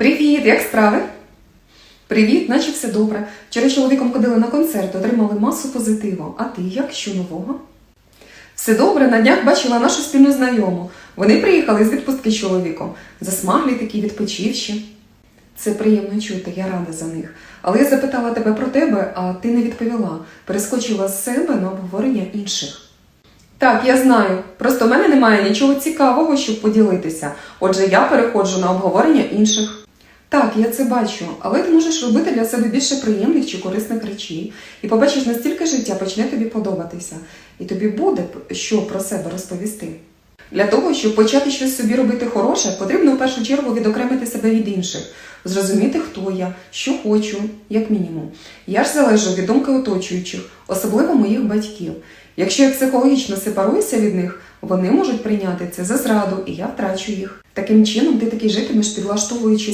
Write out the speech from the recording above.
Привіт, як справи? Привіт, наче все добре. Вчора з чоловіком ходили на концерт, отримали масу позитиву. А ти як? Що нового? Все добре, на днях бачила нашу спільну знайому. Вони приїхали з відпустки з чоловіком. Засмаглі такі, відпочивші. Це приємно чути, я рада за них. Але я запитала тебе про тебе, а ти не відповіла. Перескочила з себе на обговорення інших. Так, я знаю. Просто в мене немає нічого цікавого, щоб поділитися. Отже, я переходжу на обговорення інших. Так, я це бачу, але ти можеш робити для себе більше приємних чи корисних речей, і побачиш, настільки життя почне тобі подобатися, і тобі буде що про себе розповісти. Для того, щоб почати щось собі робити хороше, потрібно в першу чергу відокремити себе від інших, зрозуміти, хто я, що хочу, як мінімум. Я ж залежу від думки оточуючих, особливо моїх батьків. Якщо я психологічно сепаруюся від них, вони можуть прийняти це за зраду, і я втрачу їх. Таким чином, ти таки житимеш, підлаштовуючись